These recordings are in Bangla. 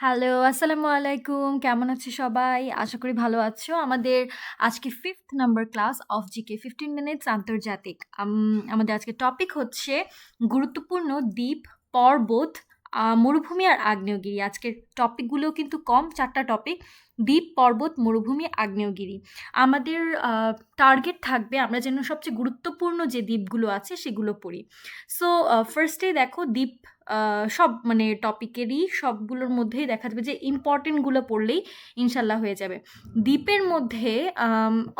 হ্যালো, আসসালামু আলাইকুম। কেমন আছে সবাই? আশা করি ভালো আছো। আমাদের আজকে fifth number class of GK 15 minutes আন্তর্জাতিক। আমাদের আজকের টপিক হচ্ছে গুরুত্বপূর্ণ দ্বীপ, পর্বত, মরুভূমি আর আগ্নেয়গিরি। আজকের টপিকগুলোও কিন্তু কম ৪ টা টপিক। দ্বীপ, পর্বত, মরুভূমি, আগ্নেয়গিরি। আমাদের টার্গেট থাকবে আমরা যেন সবচেয়ে গুরুত্বপূর্ণ যে দ্বীপগুলো আছে সেগুলো পড়ি। সো ফার্স্ট দেখো দ্বীপ সব মানে টপিকেরই সবগুলোর মধ্যেই দেখা যাবে যে ইম্পোর্টেন্টগুলো পড়লেই ইনশাল্লাহ হয়ে যাবে। দ্বীপের মধ্যে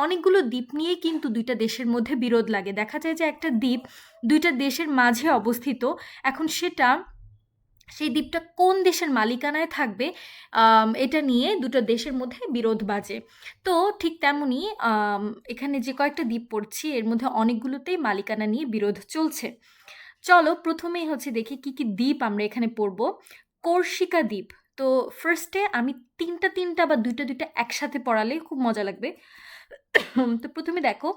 অনেকগুলো দ্বীপ নিয়েই কিন্তু দুইটা দেশের মধ্যে বিরোধ লাগে। দেখা যায় যে একটা দ্বীপ দুইটা দেশের মাঝে অবস্থিত। এখন সেটা, সেই দ্বীপটা কোন দেশের মালিকানায় থাকবে এটা নিয়ে দুটো দেশের মধ্যে বিরোধ বাজে। তো ঠিক তেমনই এখানে যে কয়েকটা দ্বীপ পড়ছি, এর মধ্যে অনেকগুলোতেই মালিকানা নিয়ে বিরোধ চলছে। চলো ১ম এই হচ্ছে দেখি কি, কি দ্বীপ আমরা এখানে পড়ব। কর্সিকা দ্বীপ। তো ফার্স্টে আমি তিনটা তিনটা বা দুইটা দুইটা একসাথে পড়ালে খুব মজা লাগবে। তো প্রথমে দেখো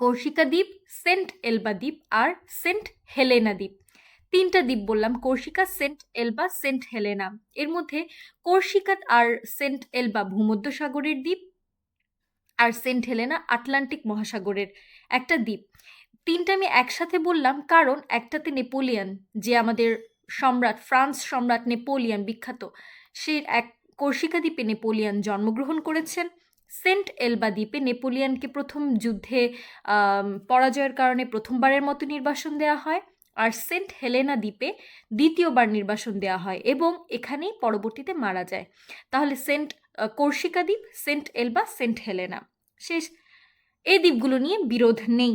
কর্সিকা দ্বীপ, সেন্ট এলবা দ্বীপ আর সেন্ট হেলেনা দ্বীপ। তিনটা দ্বীপ বললাম Corsica, Saint Elba, Saint Helena. এর মধ্যে কর্সিকা আর সেন্ট এলবা ভূমধ্যসাগরের দ্বীপ। আর সেন্ট হেলেনা আটলান্টিক মহাসাগরের একটা দ্বীপ। ৩ টা আমি একসাথে বললাম কারণ একটাতে নেপোলিয়ান যে আমাদের সম্রাট, ফ্রান্স সম্রাট নেপোলিয়ান বিখ্যাত। সে এক কর্সিকা দ্বীপে নেপোলিয়ন জন্মগ্রহণ করেছেন। সেন্ট এলবা দ্বীপে নেপোলিয়ানকে প্রথম যুদ্ধে পরাজয়ের কারণে প্রথমবারের মতো নির্বাসন দেয়া হয়। আর সেন্ট হেলেনা দ্বীপে দ্বিতীয়বার নির্বাসন দেয়া হয় এবং এখানেই পরবর্তীতে মারা যায়। তাহলে সেন্ট আ কর্সিকা দ্বীপ, সেন্ট এলবা, সেন্ট হেলেনা। শেষ। এই দ্বীপগুলো নিয়ে বিরোধ নেই।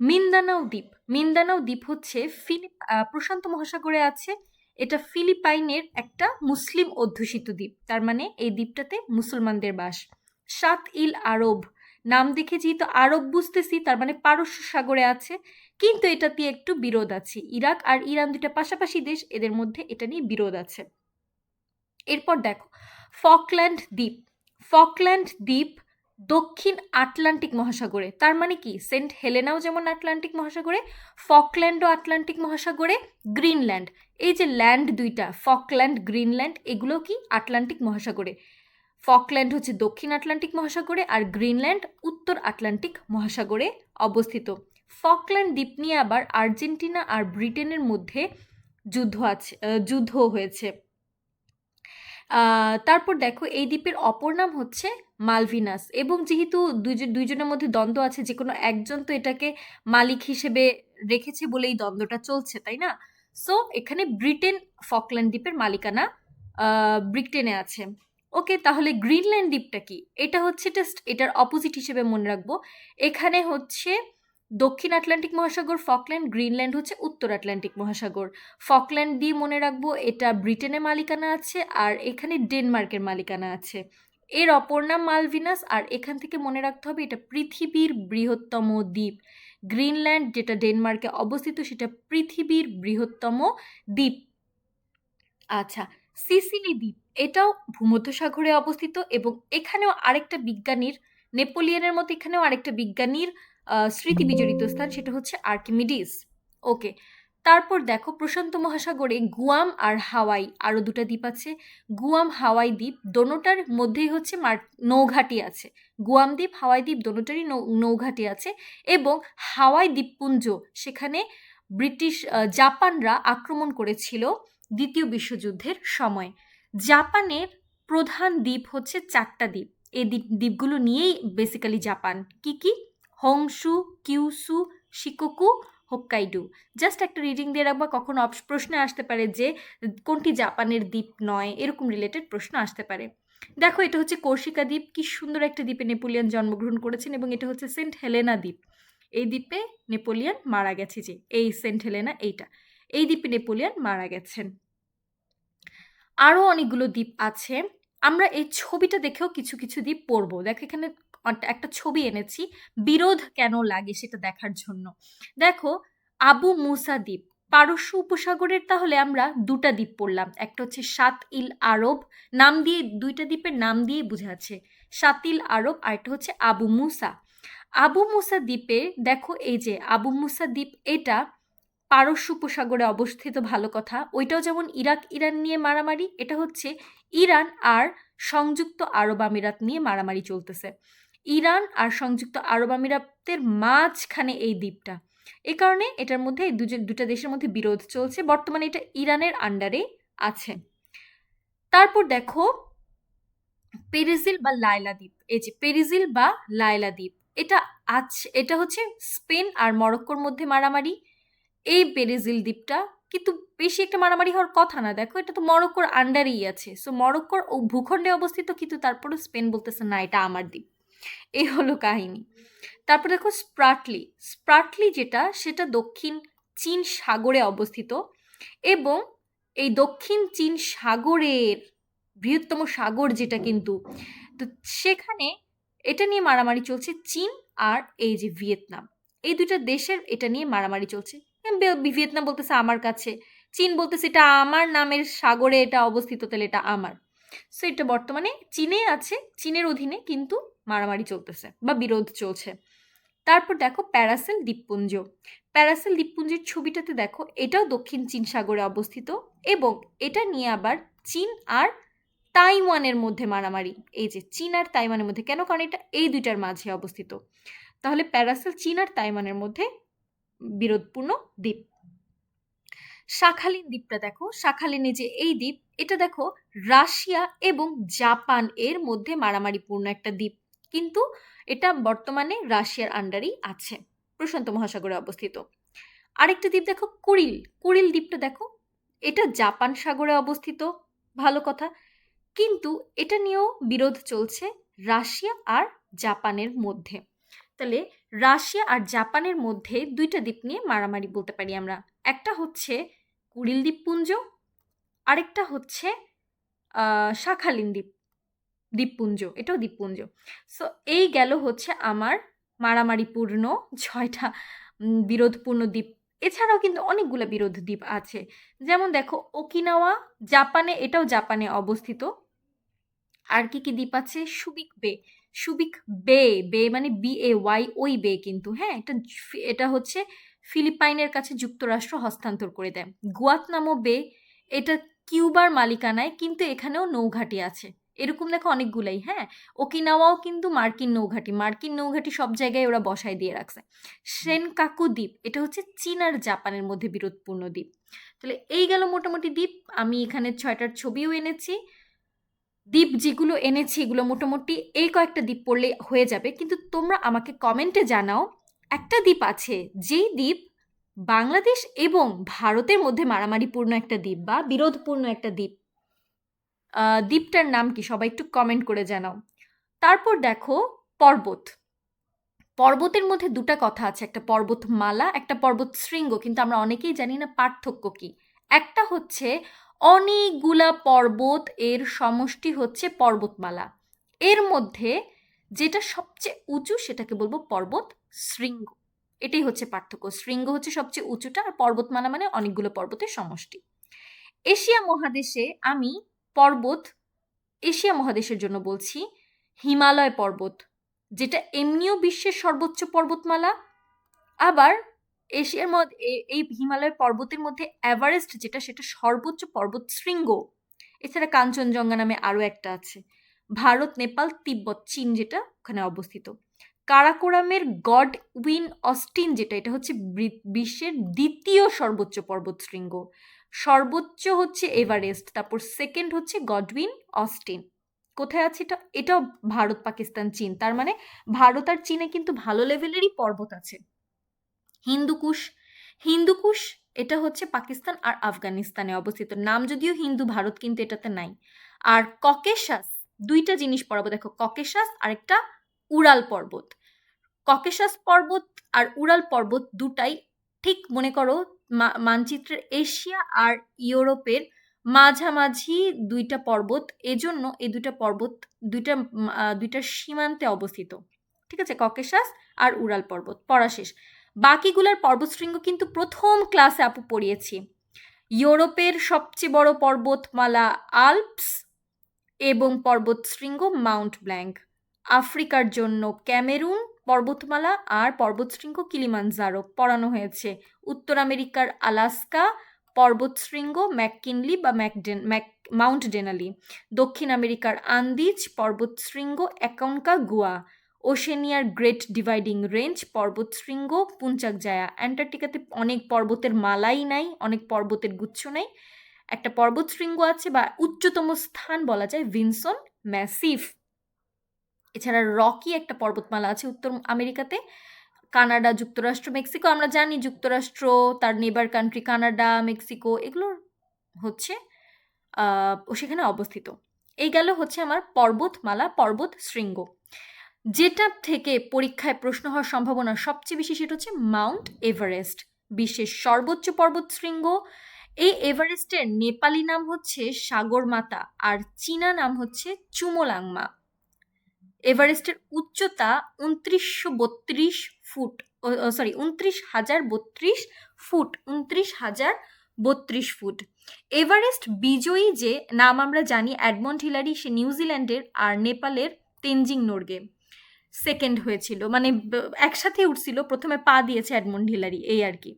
মিন্দানাও দ্বীপ। মিন্দানাও দ্বীপ হচ্ছে ফিলিপ প্রশান্ত মহাসাগরে আছে। এটা ফিলিপাইনের একটা মুসলিম অধ্যুষিত দ্বীপ। তার মানে এই দ্বীপটাতে মুসলমানদের বাস। সাত ইল আরব। নাম দেখে যেহেতু আরব বুঝতেছি, তার মানে পারস্য সাগরে আছে। কিন্তু এটাতে একটু বিরোধ আছে। ইরাক আর ইরান ২ টা পাশাপাশি দেশ, এদের মধ্যে এটা নিয়ে বিরোধ আছে। এরপর দেখো, ফকল্যান্ড দ্বীপ। ফকল্যান্ড দ্বীপ দক্ষিণ আটলান্টিক মহাসাগরে। তার মানে কি সেন্ট হেলেনাও যেমন আটলান্টিক মহাসাগরে, ফকল্যান্ডও আটলান্টিক মহাসাগরে, গ্রিনল্যান্ড। এই যে ল্যান্ড দুইটা ফকল্যান্ড, গ্রিনল্যান্ড এগুলো কি আটলান্টিক মহাসাগরে। ফকল্যান্ড হচ্ছে দক্ষিণ আটলান্টিক মহাসাগরে আর গ্রিনল্যান্ড উত্তর আটলান্টিক মহাসাগরে অবস্থিত। ফকল্যান্ড দ্বীপ নিয়ে আবার আর্জেন্টিনা আর ব্রিটেনের মধ্যে যুদ্ধ আছে যুদ্ধ হয়েছে। তারপর দেখো এই দ্বীপের অপর নাম হচ্ছে মালভিনাস এবং যেহেতু দুইজন দুইজনের মধ্যে দ্বন্দ্ব আছে যেকোনো একজন তো এটাকে মালিক হিসেবে রেখেছে বলে এই দ্বন্দ্বটা চলছে, তাই না? সো এখানে ব্রিটেন ফকল্যান্ড দ্বীপের মালিকানা ব্রিটেনে আছে। ওকে তাহলে গ্রিনল্যান্ড দ্বীপটা কি? এটা হচ্ছে জাস্ট এটার অপোজিট হিসেবে মনে রাখব। এখানে হচ্ছে দক্ষিণ আটলান্টিক মহাসাগর ফকল্যান্ড, গ্রিনল্যান্ড হচ্ছে উত্তর আটলান্টিক মহাসাগর। ফকল্যান্ড দিয়ে মনে রাখব এটা ব্রিটেনের মালিকানা আছে আর এখানে ডেনমার্কের মালিকানা আছে। এর অপর নাম মালভিনাস আর এখান থেকে মনে রাখতে হবে এটা পৃথিবীর বৃহত্তম দ্বীপ। গ্রিনল্যান্ড যেটা ডেনমার্কে অবস্থিত সেটা পৃথিবীর বৃহত্তম দ্বীপ। আচ্ছা, সিসিলি দ্বীপ এটাও ভূমধ্যসাগরে অবস্থিত এবং এখানেও আরেকটা বিজ্ঞানীর নেপোলিয়নের মতো এখানেও আরেকটা বিজ্ঞানীর স্মৃতি বিজড়িত স্থান সেটা হচ্ছে আর্কিমিডিস। ওকে। তারপর দেখো প্রশান্ত মহাসাগরে গুয়াম আর হাওয়াই আরও ২ টা দ্বীপ আছে। গুয়াম, হাওয়াই দ্বীপ দোনোটার মধ্যেই হচ্ছে মার নৌঘাঁটি আছে। গুয়াম দ্বীপ, হাওয়াই দ্বীপ দোনোটারই নৌঘাঁটি আছে এবং হাওয়াই দ্বীপপুঞ্জ সেখানে ব্রিটিশ জাপানরা আক্রমণ করেছিল দ্বিতীয় বিশ্বযুদ্ধের সময়। জাপানের প্রধান দ্বীপ হচ্ছে চারটা দ্বীপ। এই দ্বীপ দ্বীপগুলো নিয়েই বেসিক্যালি জাপান। কি, কি? Honshu, Kyushu Shikoku, Hokkaido. Just একটা রিডিং দিয়ে রাখবা কখনো প্রশ্নে আসতে পারে যে কোনটি জাপানের দ্বীপ নয় এরকম রিলেটেড প্রশ্ন আসতে পারে। দেখো এটা হচ্ছে কৌশিকা দ্বীপ। কি সুন্দর একটা দ্বীপে নেপোলিয়ান জন্মগ্রহণ করেছেন এবং এটা হচ্ছে সেন্ট হেলেনা দ্বীপ। এই দ্বীপে নেপোলিয়ান মারা গেছে যে এই সেন্ট হেলেনা এইটা। এই দ্বীপে নেপোলিয়ান মারা গেছেন। আরও অনেকগুলো দ্বীপ আছে। আমরা এই ছবিটা দেখেও কিছু, কিছু দ্বীপ পড়ব। দেখো এখানে একটা ছবি এনেছি। বিরোধ কেন লাগে সেটা দেখার জন্য। দেখো, আবু মুসা দ্বীপ। পারস্য উপসাগরের তাহলে আমরা দুটা দ্বীপ পড়লাম। একটা হচ্ছে সাত ইল আরব, নাম দিয়ে, দুইটা দ্বীপের নাম দিয়েই বোঝা যাচ্ছে। সাত ইল আরব আরেকটা হচ্ছে আবু মুসা। আবু মুসা দ্বীপে, দেখো এই যে আবু মুসা দ্বীপ, এটা পারস্য উপসাগরে অবস্থিত ভালো কথা, ওইটাও যেমন ইরাক, ইরান নিয়ে মারামারি, এটা হচ্ছে ইরান আর সংযুক্ত আরব আমিরাত নিয়ে মারামারি চলতেছে ইরান আর সংযুক্ত আরব আমিরাতের মাঝখানে এই দ্বীপটা। এ কারণে এটার মধ্যে এই দুটা দেশের মধ্যে বিরোধ চলছে। বর্তমানে এটা ইরানের আন্ডারে আছে। তারপর দেখো, পেরিজিল বা লাইলা দ্বীপ। এই যে পেরিজিল বা লাইলা দ্বীপ, এটা আছে, এটা হচ্ছে স্পেন আর মরক্কোর মধ্যে মারামারি। এই পেরিজিল দ্বীপটা কিন্তু বেশি একটা মারামারি হওয়ার কথা না। দেখো, এটা তো মরক্কোর আন্ডারেই আছে। সো মরক্কোর ও ভূখণ্ডে অবস্থিত, কিন্তু তারপরে স্পেন বলতেছে, না, এটা আমার দ্বীপ। এই হলো কাহিনী। তারপর দেখো স্প্রাটলি। স্প্রাটলি যেটা, সেটা দক্ষিণ চীন সাগরে অবস্থিত এবং এই দক্ষিণ চীন সাগরের বৃহত্তম সাগর যেটা কিন্তু, তো সেখানে এটা নিয়ে মারামারি চলছে চীন আর এই যে ভিয়েতনাম। এই দুইটা দেশের এটা নিয়ে মারামারি চলছে। ভিয়েতনাম বলতেছে আমার কাছে, চীন বলতেছে এটা আমার নামের সাগরে এটা অবস্থিত, তাহলে এটা আমার। সো, এটা বর্তমানে চীনে আছে, চীনের অধীনে কিন্তু মারামারি চলতেছে বা বিরোধ চলছে। তারপর দেখো প্যারাসেল দ্বীপপুঞ্জ। প্যারাসেল দ্বীপপুঞ্জের ছবিটাতে দেখো এটাও দক্ষিণ চীন সাগরে অবস্থিত এবং এটা নিয়ে আবার চীন আর তাইওয়ানের মধ্যে মারামারি। এই যে চীন আর তাইওয়ানের মধ্যে কেন? কারণ এটা এই দুইটার মাঝে অবস্থিত। তাহলে প্যারাসেল চীন আর তাইওয়ানের মধ্যে বিরোধপূর্ণ দ্বীপ। শাখালিন দ্বীপটা দেখো, শাখালিনে যে এই দ্বীপ, এটা দেখো রাশিয়া এবং জাপান এর মধ্যে মারামারিপূর্ণ একটা দ্বীপ। কিন্তু এটা বর্তমানে রাশিয়ার আন্ডারেই আছে। প্রশান্ত মহাসাগরে অবস্থিত। আরেকটা দ্বীপ দেখো কুড়িল কুড়িল দ্বীপটা দেখো, এটা জাপান সাগরে অবস্থিত, ভালো কথা। কিন্তু এটা নিয়েও বিরোধ চলছে রাশিয়া আর জাপানের মধ্যে। তাহলে রাশিয়া আর জাপানের মধ্যে দুইটা দ্বীপ নিয়ে মারামারি বলতে পারি আমরা। একটা হচ্ছে কুড়িল দ্বীপপুঞ্জ, আরেকটা হচ্ছে শাখালিন দ্বীপ। দ্বীপপুঞ্জ, এটাও দ্বীপপুঞ্জ। সো এই গেল হচ্ছে আমার মারামারিপূর্ণ ছয়টা বিরোধপূর্ণ দ্বীপ। এছাড়াও কিন্তু অনেকগুলো বিরোধ দ্বীপ আছে। যেমন দেখো, ওকিনাওয়া, জাপানে, এটাও জাপানে অবস্থিত। আর কি কি দ্বীপ আছে? সুবিক বে সুবিক বে বে মানে বি এ ওয়াই ওই বে কিন্তু হ্যাঁ? এটা এটা হচ্ছে ফিলিপাইনের কাছে যুক্তরাষ্ট্র হস্তান্তর করে দেয়। গুয়াতনামো বে, এটা কিউবার মালিকানায়, কিন্তু এখানেও নৌঘাটি আছে। এরকম দেখো অনেকগুলাই হ্যাঁ? ওকিনাওয়াও কিন্তু মার্কিন নৌঘাটি। মার্কিন নৌঘাটি সব জায়গায় ওরা বসায় দিয়ে রাখছে। সেনকাকু দ্বীপ, এটা হচ্ছে চীন আর জাপানের মধ্যে বিরোধপূর্ণ দ্বীপ। তাহলে এই গেল মোটামুটি দ্বীপ। আমি এখানে ছয়টার ছবিও এনেছি। দ্বীপ যেগুলো এনেছি, এগুলো মোটামুটি এই কয়েকটা দ্বীপ পড়লে হয়ে যাবে। কিন্তু তোমরা আমাকে কমেন্টে জানাও, একটা দ্বীপ আছে যেই দ্বীপ বাংলাদেশ এবং ভারতের মধ্যে মারামারিপূর্ণ একটা দ্বীপ বা বিরোধপূর্ণ একটা দ্বীপ। দ্বীপটার নাম কি? সবাই একটু কমেন্ট করে জানাও। তারপর দেখো পর্বত। পর্বতের মধ্যে দুটা কথা আছে, একটা পর্বতমালা, একটা পর্বত শৃঙ্গ কিন্তু আমরা অনেকেই জানি না পার্থক্য কি। একটা হচ্ছে অনেকগুলা পর্বত, এর সমষ্টি হচ্ছে পর্বতমালা। এর মধ্যে যেটা সবচেয়ে উঁচু সেটাকে বলব পর্বত শৃঙ্গ এটাই হচ্ছে পার্থক্য। শৃঙ্গ হচ্ছে সবচেয়ে উঁচুটা আর পর্বতমালা মানে অনেকগুলো পর্বতের সমষ্টি। এশিয়া মহাদেশে আমি পর্বত এশিয়া মহাদেশের জন্য বলছি, হিমালয় পর্বত, যেটা এমনিও বিশ্বের সর্বোচ্চ পর্বতমালা। আবার এশিয়ার মধ্যে এই হিমালয় পর্বতের মধ্যে এভারেস্ট যেটা, সেটা সর্বোচ্চ পর্বত শৃঙ্গ। এছাড়া কাঞ্চনজঙ্ঘা নামে আরও একটা আছে। ভারত, নেপাল, তিব্বত, চীন যেটা, ওখানে অবস্থিত। কারাকোরামের গড উইন অস্টিন যেটা, এটা হচ্ছে বিশ্বের দ্বিতীয় সর্বোচ্চ পর্বত শৃঙ্গ। সর্বোচ্চ হচ্ছে এভারেস্ট, তারপর সেকেন্ড হচ্ছে গডউইন, অস্টিন। কোথায় আছে এটা? এটাও ভারত, পাকিস্তান, চীন। তার মানে ভারত আর চীনে কিন্তু ভালো লেভেলেরই পর্বত আছে। হিন্দুকুশ হিন্দুকুশ এটা হচ্ছে পাকিস্তান আর আফগানিস্তানে অবস্থিত। নাম যদিও হিন্দু, ভারত কিন্তু এটাতে নাই। আর ককেশাস, দুইটা জিনিস পর্বত দেখো, ককেশাস আর একটা উড়াল পর্বত। ককেশাস পর্বত আর উড়াল পর্বত দুটাই ঠিক মনে করো মানচিত্রের এশিয়া আর ইউরোপের মাঝামাঝি দুইটা পর্বত, এজন্য এই দুইটা পর্বত দুইটা দুইটা সীমান্তে অবস্থিত। ঠিক আছে? ককেশাস আর উড়াল পর্বত। পড়া শেষ। বাকিগুলার পর্বতশৃঙ্গ কিন্তু প্রথম ক্লাসে আপু পড়িয়েছি। ইউরোপের সবচেয়ে বড় পর্বতমালা আলপস এবং পর্বতশৃঙ্গ মাউন্ট ব্ল্যাঙ্ক। আফ্রিকার জন্য ক্যামেরুন পর্বতমালা আর পর্বতশৃঙ্গ কিলিমানজারো পড়ানো হয়েছে। উত্তর আমেরিকার আলাস্কা পর্বতশৃঙ্গ, ম্যাককিনলি বা ম্যাকডেন, ম্যাক, মাউন্ট ডেনালি। দক্ষিণ আমেরিকার আন্দিজ পর্বতশৃঙ্গ অ্যাকাউন্কা গোয়া ওশেনিয়ার গ্রেট ডিভাইডিং রেঞ্জ পর্বতশৃঙ্গ পুঞ্চাক জায়া অ্যান্টার্কটিকাতে অনেক পর্বতের মালাই নাই, অনেক পর্বতের গুচ্ছ নাই। একটা পর্বতশৃঙ্গ আছে বা উচ্চতম স্থান বলা যায় ভিনসন ম্যাসিফ। এছাড়া রকি একটা পর্বতমালা আছে উত্তর আমেরিকাতে, কানাডা, যুক্তরাষ্ট্র, মেক্সিকো, আমরা জানি যুক্তরাষ্ট্র, তার নেবার কান্ট্রি কানাডা, মেক্সিকো, এগুলো হচ্ছে সেখানে অবস্থিত। এই গেল হচ্ছে আমার পর্বতমালা, পর্বত শৃঙ্গ। যেটা থেকে পরীক্ষায় প্রশ্ন হওয়ার সম্ভাবনা সবচেয়ে বেশি সেটা হচ্ছে মাউন্ট এভারেস্ট, বিশ্বের সর্বোচ্চ পর্বত শৃঙ্গ। এই এভারেস্টের নেপালি নাম হচ্ছে সাগরমাতা আর চীনা নাম হচ্ছে চুমোলাংমা। এভারেস্টের উচ্চতা উনত্রিশশো বত্রিশ ফুট সরি উনত্রিশ হাজার বত্রিশ ফুট, উনত্রিশ হাজার বত্রিশ ফুট। এভারেস্ট বিজয়ী যে, নাম আমরা জানি অ্যাডমন্ড হিলারি, সে নিউজিল্যান্ডের আর নেপালের তেনজিং নোরগে। সেকেন্ড হয়েছিল মানে একসাথে উঠছিল, প্রথমে পা দিয়েছে অ্যাডমন্ড হিলারি, এই আর কি।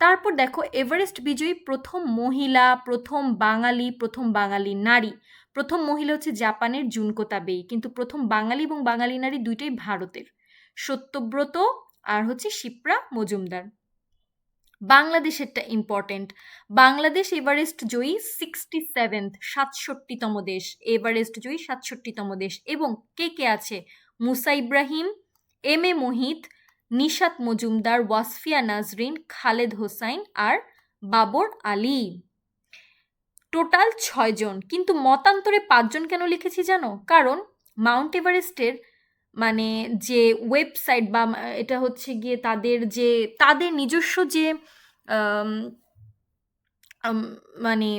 তারপর দেখো, এভারেস্ট বিজয়ী প্রথম মহিলা, প্রথম বাঙালি প্রথম বাঙালি নারী। প্রথম মহিলা হচ্ছে জাপানের জুনকো তাবেই কিন্তু প্রথম বাঙালি এবং বাঙালি নারী দুইটাই ভারতের। সত্যব্রত আর হচ্ছে শিপ্রা মজুমদার। বাংলাদেশেরটা ইম্পর্টেন্ট বাংলাদেশ এভারেস্ট জয়ী সিক্সটি সেভেন্থ সাতষট্টিতম দেশ। এভারেস্ট জয়ী সাতষট্টিতম দেশ। এবং কে কে আছে? মুসা ইব্রাহিম, এম এ মোহিত, নিশাত মজুমদার, ওয়াসফিয়া নাজরিন, খালেদ হোসাইন আর বাবর আলী। টোটাল ছয়জন। কিন্তু মতান্তরে পাঁচজন কেন লিখেছি জানো? কারণ মাউন্ট এভারেস্টের মানে যে ওয়েবসাইট বা এটা হচ্ছে গিয়ে তাদের যে, তাদের নিজস্ব যে মানে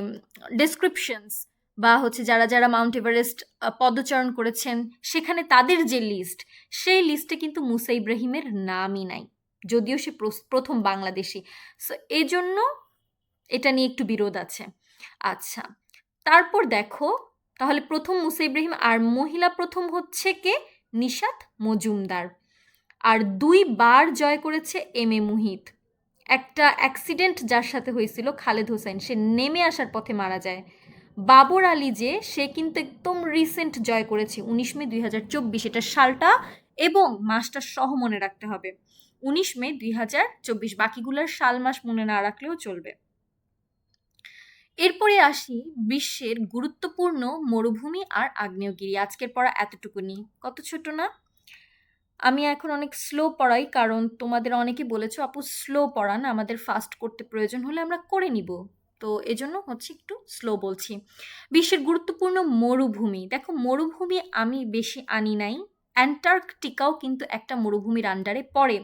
ডেসক্রিপশনস বা হচ্ছে যারা যারা মাউন্ট এভারেস্ট পদচারণ করেছেন, সেখানে তাদের যে লিস্ট সেই লিস্টে কিন্তু মুসা ইব্রাহিমের নামই নাই। যদিও সে প্রথম বাংলাদেশি। সো এই জন্য এটা নিয়ে একটু বিরোধ আছে। আচ্ছা তারপর দেখো, তাহলে প্রথম মুসা ইব্রাহিম আর মহিলা প্রথম হচ্ছে কে? নিশাত মজুমদার। আর দুই বার জয় করেছে এম এ মুহিত। একটা অ্যাক্সিডেন্ট যার সাথে হয়েছিল খালেদ হোসেন, সে নেমে আসার পথে মারা যায়। বাবর আলী যে, সে কিন্তু একদম রিসেন্ট জয় করেছে, উনিশ মে দুই হাজার চব্বিশ, এটা সালটা এবং মাসটা সহ মনে রাখতে হবে। উনিশ মে দুই হাজার চব্বিশ, বাকিগুলোর সাল মাস মনে না রাখলেও চলবে। এরপরে আসি বিশ্বের গুরুত্বপূর্ণ মরুভূমি আর আগ্নেয়গিরি। আজকের পড়া এতটুকুনি। কত ছোট না? আমি এখন অনেক স্লো পড়াই, কারণ তোমাদের অনেকে বলেছ, আপু স্লো পড়ান, আমাদের ফাস্ট করতে প্রয়োজন হলে আমরা করে নিব। তো এজন্য হচ্ছে একটু স্লো বলছি। বিশ্বের গুরুত্বপূর্ণ মরুভূমি। দেখো, মরুভূমি আমি বেশি আনি নাই। অ্যান্টার্কটিকাও কিন্তু একটা মরুভূমির আন্ডারে পড়ে।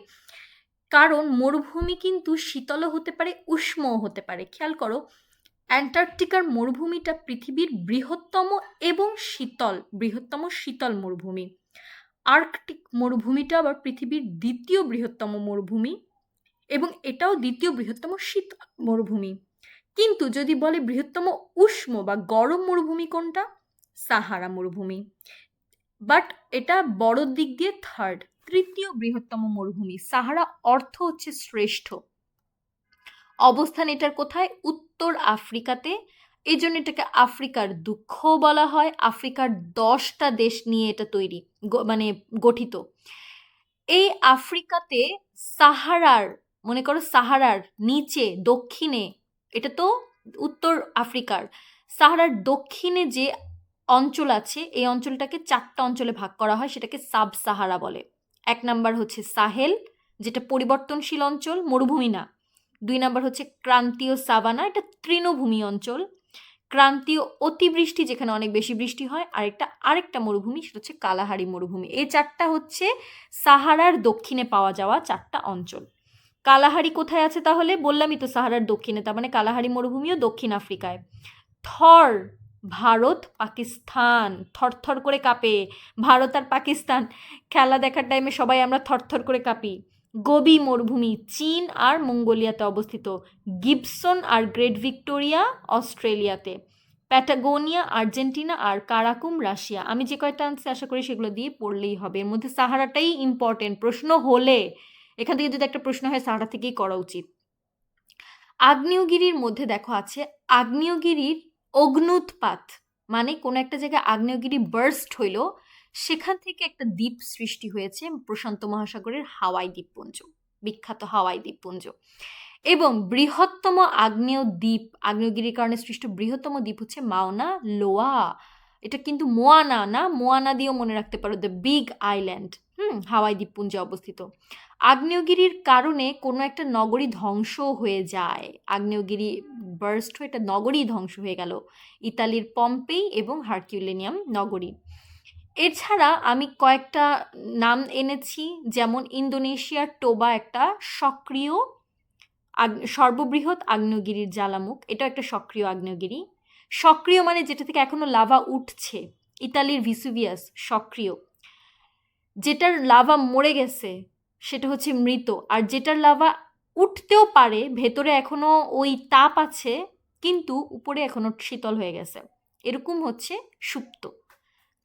কারণ মরুভূমি কিন্তু শীতলও হতে পারে উষ্মও হতে পারে। খেয়াল করো অ্যান্টার্কটিকার মরুভূমিটা পৃথিবীর বৃহত্তম এবং শীতল, বৃহত্তম শীতল মরুভূমি। আর্কটিক মরুভূমিটা আবার পৃথিবীর দ্বিতীয় বৃহত্তম মরুভূমি এবং এটাও দ্বিতীয় বৃহত্তম শীত মরুভূমি। কিন্তু যদি বলে বৃহত্তম উষ্ম বা গরম মরুভূমি কোনটা? সাহারা মরুভূমি। বাট এটা বড় দিক দিয়ে থার্ড, তৃতীয় বৃহত্তম মরুভূমি। সাহারা অর্থ হচ্ছে শ্রেষ্ঠ। অবস্থান এটার কোথায়? উত্তর আফ্রিকাতে। এই জন্য এটাকে আফ্রিকার দুঃখ বলা হয়, আফ্রিকার দশটা দেশ নিয়ে এটা তৈরি মানে গঠিত। এই আফ্রিকাতে সাহারার, মনে করো সাহারার নিচে, দক্ষিণে, এটা তো উত্তর আফ্রিকার, সাহারার দক্ষিণে যে অঞ্চল আছে, এই অঞ্চলটাকে চারটা অঞ্চলে ভাগ করা হয়, সেটাকে সাব সাহারা বলে। এক নাম্বার হচ্ছে সাহেল, যেটা পরিবর্তনশীল অঞ্চল, মরুভূমি না। দুই নাম্বার হচ্ছে ক্রান্তীয় সাবানা এটা তৃণভূমি অঞ্চল। ক্রান্তীয় অতিবৃষ্টি, যেখানে অনেক বেশি বৃষ্টি হয়, আরেকটা আরেকটা মরুভূমি, সেটা হচ্ছে কালাহারি মরুভূমি। এই চারটা হচ্ছে সাহারার দক্ষিণে পাওয়া যাওয়া চারটা অঞ্চল। কালাহারি কোথায় আছে তাহলে? বললামই তো সাহারার দক্ষিণে, তার মানে কালাহারি মরুভূমিও দক্ষিণ আফ্রিকায়। থর, ভারত, পাকিস্তান, থরথর করে কাঁপে। ভারত আর পাকিস্তান, খেলা দেখার টাইমে সবাই আমরা থরথর করে কাঁপি। গোবি মরুভূমি চীন আর মঙ্গোলিয়াতে অবস্থিত। গিবসন আর গ্রেট ভিক্টোরিয়া, অস্ট্রেলিয়াতে। প্যাটাগোনিয়া, আর্জেন্টিনা আর কারাকুম, রাশিয়া। আমি যে কয়টা আনছি আশা করি সেগুলো দিয়ে পড়লেই হবে। এর মধ্যে সাহারাটাই ইম্পর্টেন্ট প্রশ্ন হলে এখান থেকে যদি একটা প্রশ্ন হয়, সাহারা থেকেই করা উচিত। আগ্নেয়গিরির মধ্যে দেখো আছে, আগ্নেয়গিরির অগ্নুৎপাত মানে কোনো একটা জায়গায় আগ্নেয়গিরি বার্স্ট হইল সেখান থেকে একটা দ্বীপ সৃষ্টি হয়েছে প্রশান্ত মহাসাগরের হাওয়াই দ্বীপপুঞ্জ, বিখ্যাত হাওয়াই দ্বীপপুঞ্জ। এবং বৃহত্তম আগ্নেয় দ্বীপ, আগ্নেয়গিরির কারণে সৃষ্ট বৃহত্তম দ্বীপ হচ্ছে মাওনা লোয়া। এটা কিন্তু মোয়ানা না, মোয়ানা দিয়েও মনে রাখতে পারো, the big island, hmm, Hawaii দ্বীপপুঞ্জে অবস্থিত। আগ্নেয়গিরির কারণে কোনো একটা নগরী ধ্বংস হয়ে যায়। আগ্নেয়গিরি বার্স্ট হয়ে একটা নগরী ধ্বংস হয়ে গেল। ইতালির পম্পেই এবং হার্কিউলেনিয়াম নগরী। এছাড়া আমি কয়েকটা নাম এনেছি, যেমন ইন্দোনেশিয়ার টোবা একটা সক্রিয় সর্ববৃহৎ আগ্নেয়গিরির জ্বালামুখ এটা একটা সক্রিয় আগ্নেয়গিরি। সক্রিয় মানে যেটা থেকে এখনও লাভা উঠছে, ইতালির ভিসুভিয়াস, সক্রিয়। যেটার লাভা মরে গেছে, সেটা হচ্ছে মৃত। আর যেটার লাভা উঠতেও পারে, ভেতরে এখনও ওই তাপ আছে, কিন্তু উপরে এখনও শীতল হয়ে গেছে। এরকম হচ্ছে সুপ্ত।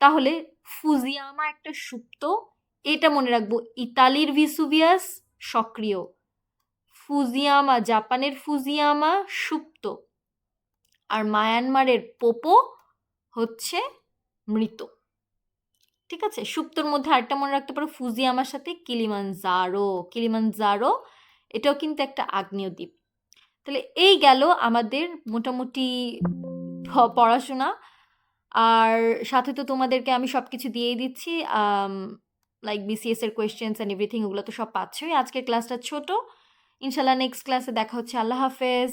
তাহলে ফুজিয়ামা একটা সুপ্ত, এটা মনে রাখব ইতালির ভিসুভিয়াস সক্রিয়। ফুজিয়ামা, জাপানের ফুজিয়ামা সুপ্ত। আর মায়ানমারের পোপো হচ্ছে মৃত। ঠিক আছে? সুপ্তর মধ্যে আরেকটা মনে রাখতে পারো, ফুজিয়ামার সাথে কিলিমান কিলিমানজারো কিলিমানজারো, এটাও কিন্তু একটা আগ্নেয় দ্বীপ তাহলে এই গেল আমাদের মোটামুটি পড়াশোনা। আর সাথে তো তোমাদেরকে আমি সব কিছু দিয়েই দিচ্ছি লাইক বিসিএস এর কোয়েশ্চেন্স অ্যান্ড এভরিথিং ওগুলো তো সব পাচ্ছই। আজকের ক্লাসটা ছোট। ইনশাল্লাহ নেক্সট ক্লাসে দেখা হচ্ছে। আল্লাহ হাফেজ।